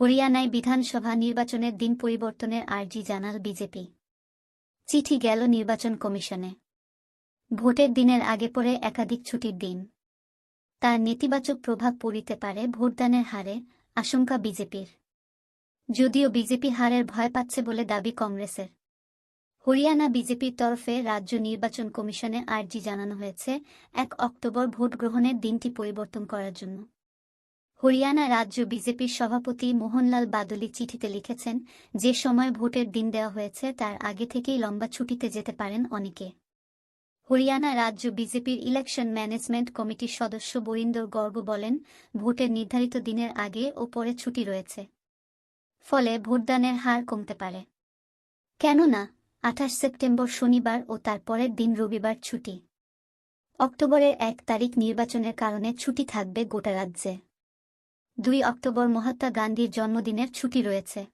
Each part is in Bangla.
হরিয়ানায় বিধানসভা নির্বাচনের দিন পরিবর্তনের আর্জি জানাল বিজেপি। চিঠি গেল নির্বাচন কমিশনে। ভোটের দিনের আগে পরে একাধিক ছুটির দিন। তার নেতিবাচক প্রভাব পড়িতে পারে ভোটদানের হারে, আশঙ্কা বিজেপির। যদিও বিজেপি হারের ভয় পাচ্ছে বলে দাবি কংগ্রেসের। হরিয়ানা বিজেপির তরফে রাজ্য নির্বাচন কমিশনে আর্জি জানানো হয়েছে এক অক্টোবর ভোট গ্রহণের দিনটি পরিবর্তন করার জন্য। হরিয়ানা রাজ্য বিজেপির সভাপতি মোহনলাল বাদলি চিঠিতে লিখেছেন, যে সময় ভোটের দিন দেওয়া হয়েছে, তার আগে থেকেই লম্বা ছুটিতে যেতে পারেন অনেকে। হরিয়ানা রাজ্য বিজেপির ইলেকশন ম্যানেজমেন্ট কমিটির সদস্য বরিন্দর গর্গ বলেন, ভোটের নির্ধারিত দিনের আগে ও পরে ছুটি রয়েছে। ফলে ভোটদানের হার কমতে পারে। কেননা, আঠাশ সেপ্টেম্বর শনিবার ও তারপরের দিন রবিবার ছুটি। অক্টোবরের এক তারিখ নির্বাচনের কারণে ছুটি থাকবে গোটা রাজ্যে। দুই অক্টোবর মহাত্মা গান্ধীর জন্মদিনের ছুটি রয়েছে।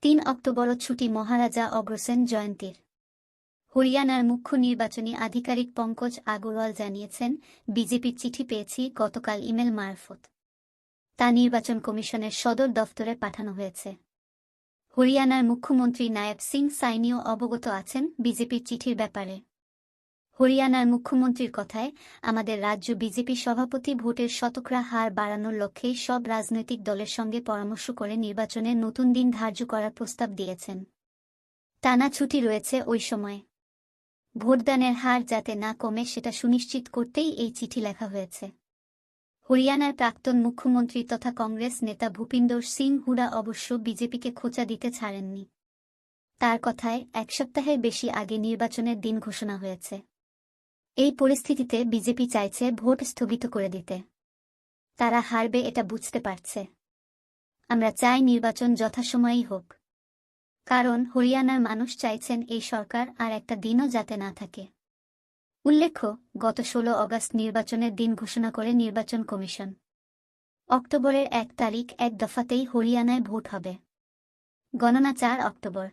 তিন অক্টোবরও ছুটি মহারাজা অগ্রসেন জয়ন্তীর। হরিয়ানার মুখ্য নির্বাচনী আধিকারিক পঙ্কজ আগরওয়াল জানিয়েছেন, বিজেপির চিঠি পেয়েছি গতকাল ইমেল মারফত। তা নির্বাচন কমিশনের সদর দফতরে পাঠানো হয়েছে। হরিয়ানার মুখ্যমন্ত্রী নায়েব সিং সাইনিও অবগত আছেন বিজেপির চিঠির ব্যাপারে। হরিয়ানার মুখ্যমন্ত্রীর কথায়, আমাদের রাজ্য বিজেপি সভাপতি ভোটের শতকরা হার বাড়ানোর লক্ষ্যেই সব রাজনৈতিক দলের সঙ্গে পরামর্শ করে নির্বাচনের নতুন দিন ধার্য করার প্রস্তাব দিয়েছেন। টানা ছুটি রয়েছে ওই সময়। ভোটদানের হার যাতে না কমে সেটা সুনিশ্চিত করতেই এই চিঠি লেখা হয়েছে। হরিয়ানার প্রাক্তন মুখ্যমন্ত্রী তথা কংগ্রেস নেতা ভূপিন্দর সিং হুডা অবশ্য বিজেপিকে খোঁচা দিতে ছাড়েননি। তার কথায়, এক সপ্তাহের বেশি আগে নির্বাচনের দিন ঘোষণা হয়েছে। এই পরিস্থিতিতে বিজেপি চাইছে ভোট স্থগিত করে দিতে। তারা হারবে এটা বুঝতে পারছে। আমরা চাই নির্বাচন যথাসময়েই হোক। কারণ হরিয়ানার মানুষ চাইছেন এই সরকার আর একটা দিনও যাতে না থাকে। উল্লেখ্য, গত ১৬ অগাস্ট নির্বাচনের দিন ঘোষণা করে নির্বাচন কমিশন। অক্টোবরের এক তারিখ এক দফাতেই হরিয়ানায় ভোট হবে। গণনা চার অক্টোবর।